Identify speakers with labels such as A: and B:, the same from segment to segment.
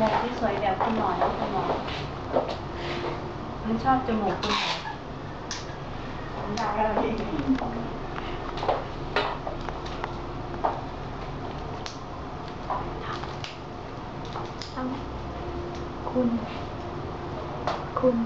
A: มูกที่สวยแบบคุณหมอนะคุณหมอมันชอบจมูกคุณหมอ
B: ได้แล้วพี่
C: เอาคุณ คุณ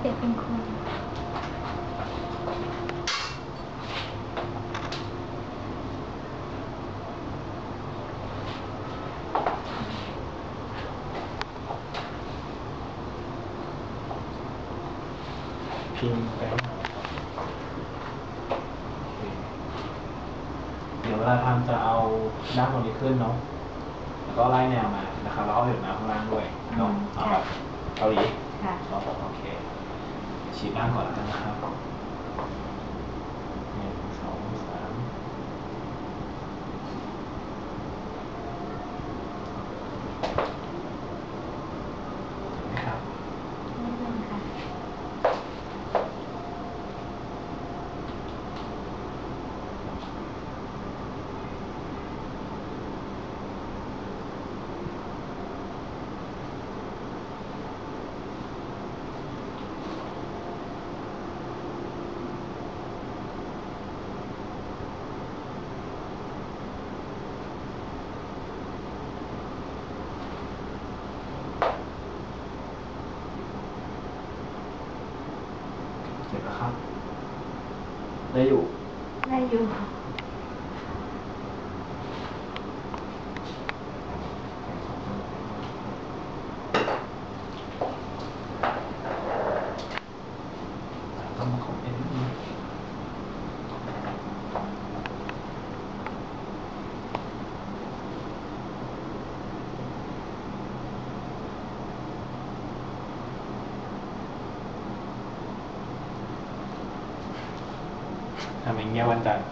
C: เด็กเป็นคุณ
D: พิมพ์ไปเดี๋ยวเวลาทำจะเอาด้านบนนี้ขึ้นเนาะ แล้วก็ไล่แนวมานะครับ แล้วเอาเหลือน้ำข้างล่างด้วยเนาะเอาแบบเกาหลี
A: ค่ะ
D: ครับผมโอเคฉีดด้านก่อนแล้วกันนะครับหนึ่งสองสามเห็นไหมครับ
C: นิดนึงค่ะ
D: เสร็จแล้ว ครับ ได้อยู่
C: ได้อยู่
D: ต้องมาคอมเมนต์นิดนึง ทำอย่างเงี้ยวันจันทร์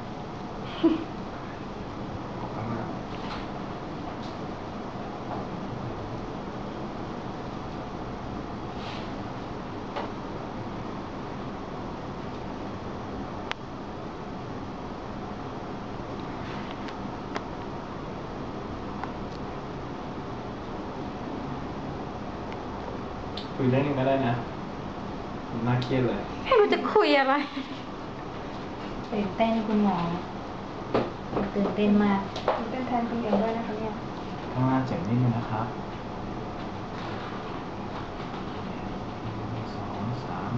D: คุยเรื่องหนึงก็ได้นะน่าเครียดเลย
C: ไม่รู้จะคุยอะไร
A: ตื่นเต้นคุณหมอ ตื่นเต้นมาก
C: เป็นแทนคุณเองด้วยนะคะเนี่ย
D: ข้างล่างเจ็บนิดนึงนะครับหนึ่งสองสาม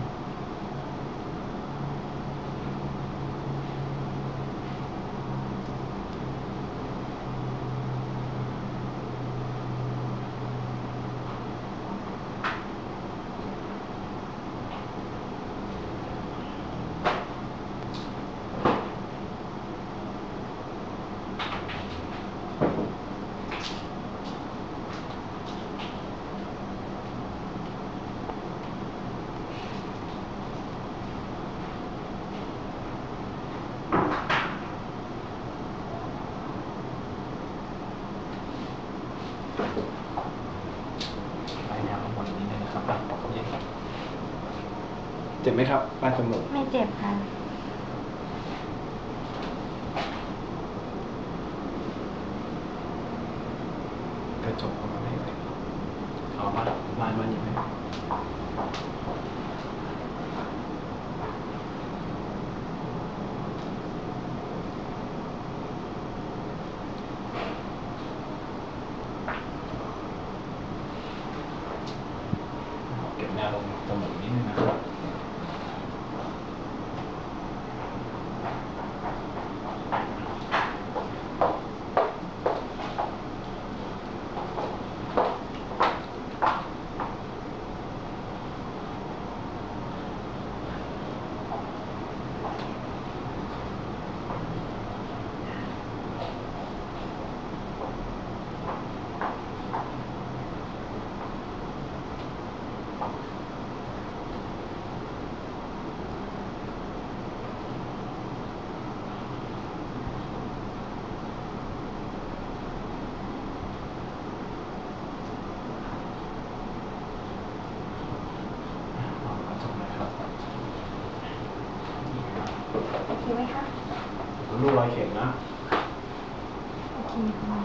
D: ไล่แนวข้างบนนิดนึงนะครับอะเย็นครับ เจ็บไหมครับปลายจมูก
C: ไม่เจ็บค่ะ
D: กระจกเข้ามาไม่เลยเอามาลายมันอย่างไรเก็บแนวลงจมูกนิดนึงนะครับ เอากระจกนะครับ
C: โอเคไหมคะ
D: รูรอย เข็มนะ
C: โอเคค่ะ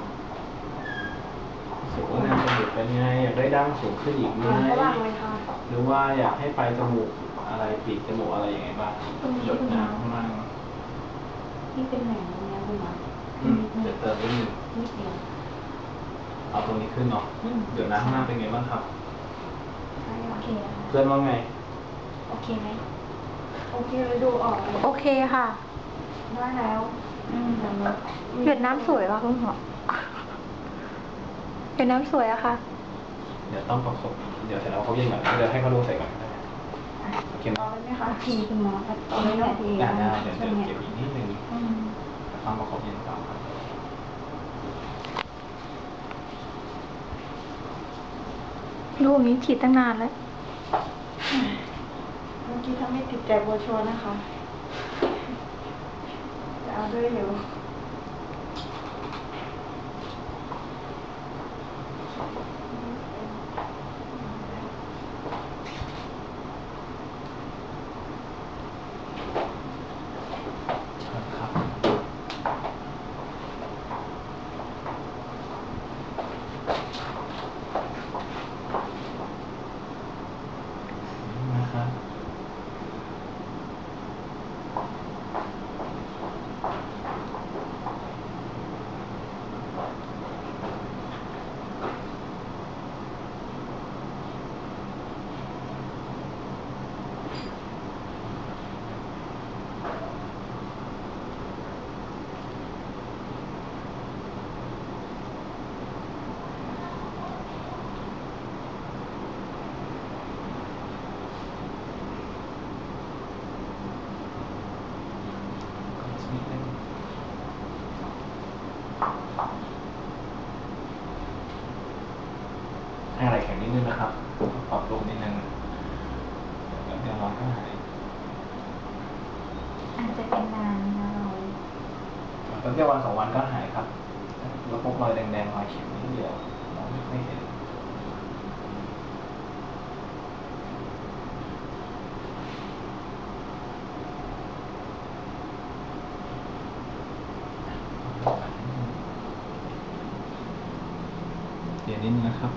D: สูงนะเป็นไง อยากได้ดั้งสูงขึ้นอีกไหม
B: มันฝรั่งเลยค่ะ
D: หรือว่าอยากให้ไปจมูกอะไรปีกจมูกอะไรยังไงบ้างหยดน้ำข้างล่าง
A: นี่เป็นแหล่งตรงนี้คุณหมอ
D: อืมเดี๋ยวเติมนิดนึง
A: นิดเดียว
D: เอาตรงนี้ขึ้นเนาะ
A: อืม
D: หยดน้ำข้างล่างเป็นไงบ้างครับ
A: โอเคอะ
D: เพื่อนว่าไง
A: โอเคไหม
B: โอเคเลยดูออกเลย
C: โอเคค่ะ
B: ได้แล้ว
A: อืมแล้วก็
C: หยดน้ำสวยป่ะคุณหมอหยดน้ำสวยอะค่ะ
D: เดี๋ยวต้องประคบเดี๋ยวเสร็จแล้วเขาเย็นก่อนเดี๋ยวให้เขาดูใส่ก่อนก็ได้โอเคไหม
B: เอาเลยไหมคะ
A: ทีคุณหมอก็ตอนนี้แหละที
D: ได้ได้เดี๋ยว
A: ช่
D: เดี๋ยว
A: วงเนี้ย
D: เก็บอีกนิดนึง
A: อืม
D: ต้องประคบเย็นต่อครับ
C: รูปนี้ฉีดตั้งนานแล้ว
B: เมื่อกี้ถ้าไม่ติดใจโบรชัวร์นะคะ จะเอาด้วยเร็ว
D: เชิญครับนี่นะครับ นิดนึง ให้อะไรแข็งนิดนึงนะครับปรับลงนิดนึงเดี๋ยวเดี๋ยวร้อนก็หาย
A: อาจจะเป็นนานนะเรา
D: แป๊บเดียววันสองวันก็หายครับแล้วพวกรอยแดงๆรอยเขียวนิดเดียวมองไม่ค่อยเห็นเดี๋ยวนิดนึงนะครับ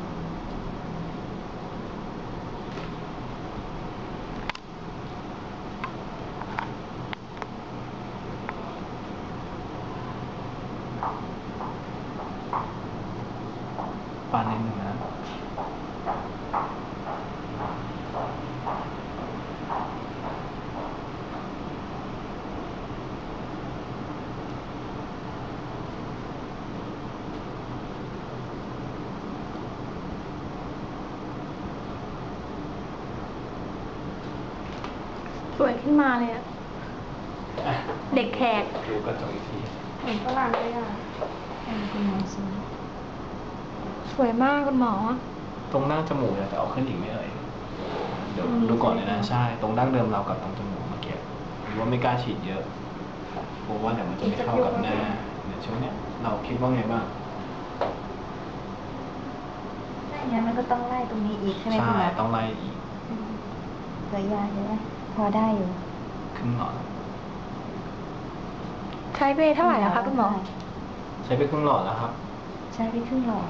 D: ปานนิดนึงนะ
C: สวย ขึ้นมาเลยอะ
D: อะ
C: เด็กแขก
D: ดูกระจกอีกที
B: เหมือนฝรั่งเลยอะ
A: เออคุณหมอสวย
C: สวยมากคุณหมอ
D: ตรงหน้าจมูกเนี่ยจะเอาขึ้นอีกไหมเอ่ยเดี๋ยวดูก่อนเลยนะใช่ ตรงดั้งเดิมเรากับตรงจมูกเมื่อกี้หรือว่าไม่กล้าฉีดเยอะเพราะว่าเดี๋ยวมันจะไม่เข้ากับหน้าเดี๋ยวช่วงเนี้ยเราคิดว่าไงบ้าง
A: ถ้าอย่างนั้นมันก็ต้องไล่ตรงนี้อีกใช่ไหมคุณหมอ
D: ต้องไล่อีก
A: อืม เหลือยาใช่ไหมพอได้อยู่
D: ครึ่งหลอด
C: ใช้ไปเท่าไหร่แล้วคะคุณหมอ
D: ใช้ไปครึ่งหลอดแล้วครับ
A: ใช้ไปครึ่งหลอด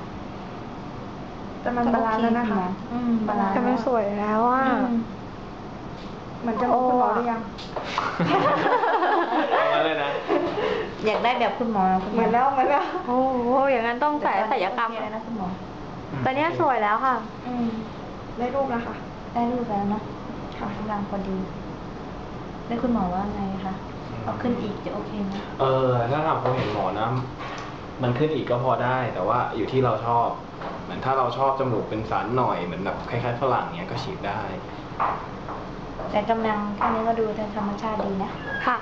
B: แต่มันบาลานซ์แล้วนะคะ
A: อืมบาลานซ์
C: แต่มันสวยแล้วอะ
A: อืม
B: เหมือนจะบอกคุณหมอหรือยัง
D: เอามาเลยนะ
A: อยากได้แบบคุณหมอคุณ
B: เหมือนแล้วเหมือนแล้ว
C: โอ้โหอย่างนั้นต้องใส่ศัลยกรรม
A: โอเคแล้วนะคุณหมอ
C: ตอนเนี้ยสวยแล้วค่ะ
A: อืม
B: ได้รูปแล้วค่ะ
A: ได้รูปแล้วเนาะ ค่ะกำลังพอดี แล้วคุณหมอว่าไงคะเอาขึ้นอีกจะโอเคไหม
D: เออ ถ้าถามผมเห็นหมอนะ มันขึ้นอีกก็พอได้ แต่ว่าอยู่ที่เราชอบ เหมือนถ้าเราชอบจมูกเป็นสันหน่อยเหมือนแบบคล้ายๆฝรั่งเนี้ยก็ฉีดได้
A: แต่กำลังแค่นี้ก็ดูธรรมชาติดีนะ
C: ค่ะ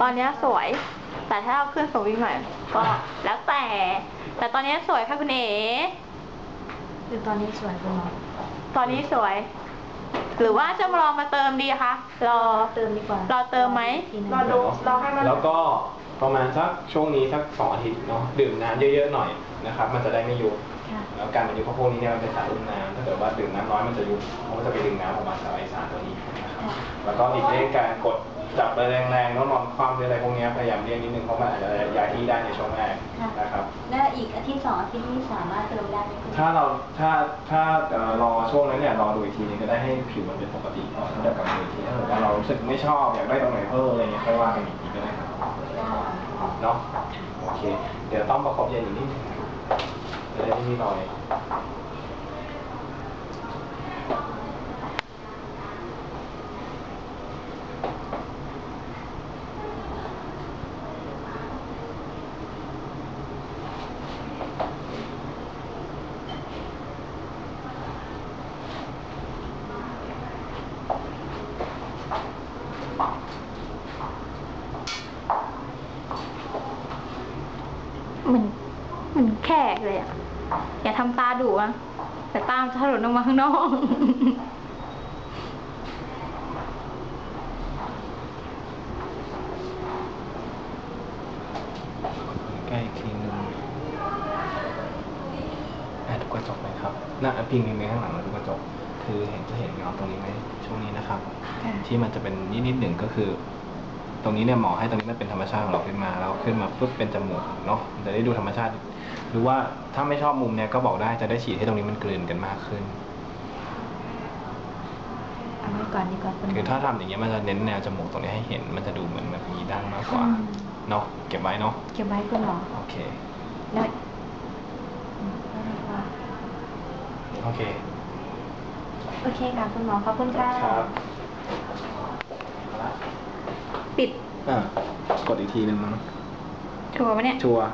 C: ตอนเนี้ยสวย แต่ถ้าเอาขึ้นสูงอีกหน่อยก็แล้วแต่ แต่ตอนเนี้ยสวยค่ะคุณเอ๋
A: คือตอนนี้สวยคุณหมอ
C: ตอนนี้สวย หรือว่าจะรอมาเติมดีคะ รอ
A: เติมดีกว่า ร
C: อเติมไหม
A: ทีนึง
B: รอดูรอให้มัน
D: แล้วก็ประมาณสักช่วงนี้สักสองอาทิตย์เนาะดื่มน้ำเยอะๆหน่อยนะครับ มันจะได้ไม่ยุบ
A: ค่ะ
D: แล้วการเป็นยุบเพราะพวกนี้เนี่ยมันเป็นสารอุ้มน้ำถ้าเกิดว่าดื่มน้ำน้อยมันจะยุบมันก็จะไปดึงน้ำออกมาจากไอสารตัวนี้นะครับ
A: ค่ะ
D: แล้วก็อีกเรื่องการกดจับไปแรงๆแล้วนอนคว่ำหรืออะไรพวกเนี้ยพยายามเลี่ยงนิดนึงเพราะมันอาจจะย้ายที่ได้ในช่วงแรก
A: ค่ะ
D: นะครับ
A: แล้วอีกอาทิตย์สองอาทิตย์นี้สามารถเติมได้ไหมคุณหมอ
D: ถ้าเราถ้าถ้าเอ่อรอช่วงนั้นเนี่ยรอดูอีกทีนึงก็ได้ให้ผิวมันเป็นปกติก่อนแล้วเดี๋ยวกลับมาดูอีกทีถ้าเกิดว่าเรารู้สึกไม่ชอบอยากได้ตรงไหนเพิ่มอะไรเงี้ยค่อยว่ากันอีกทีก็ได้ครับเนาะโอเค เดี๋ยวต้องประคบเย็นอีกนิดนึง จะได้ไม่มีรอย
C: เหมือนเหมือนแขกเลยอะอย่าทำตาดุอะแต่ตามนจะถลนออกมาข้างนอก
D: ใกล้อีกทีนึงอะดูกระจกไหมครับหน้าพิงพิงไปข้างหลังแล้วดูกระจก คือเห็นจะเห็นเงาตรงนี้ไหมช่วงนี้นะครับ
A: ค่ะ
D: ที่มันจะเป็นนิดนิดหนึ่งก็คือ ตรงนี้เนี่ยหมอให้ตรงนี้มันเป็นธรรมชาติของเราขึ้นมาแล้วขึ้นมาปุ๊บเป็นจมูกเนาะจะได้ดูธรรมชาติ หรือว่าถ้าไม่ชอบมุมเนี่ยก็บอกได้จะได้ฉีดให้ตรงนี้มันกลืนกันมากขึ้น
A: เอาไว้ก่อนดีกว่าคุณหมอ
D: คือถ้าทำอย่างเงี้ยมันจะเน้นแนวจมูกตรงนี้ให้เห็น มันจะดูเหมือนแบบมีดั้งมากกว่า
A: อืม
D: เนาะเก็บไว้เนาะ
A: เก็บไว้คุณหมอ
D: โอเค
A: แล้วอืมแล้วดีกว่า
D: โอเค
A: โอเคค่ะคุณหมอขอบคุณค่ะ
D: ครับเอาละ
C: ปิด
D: อะกดอีกทีนึงมั้ง
C: ชัวร์ปะเนี่ย
D: ชัวร์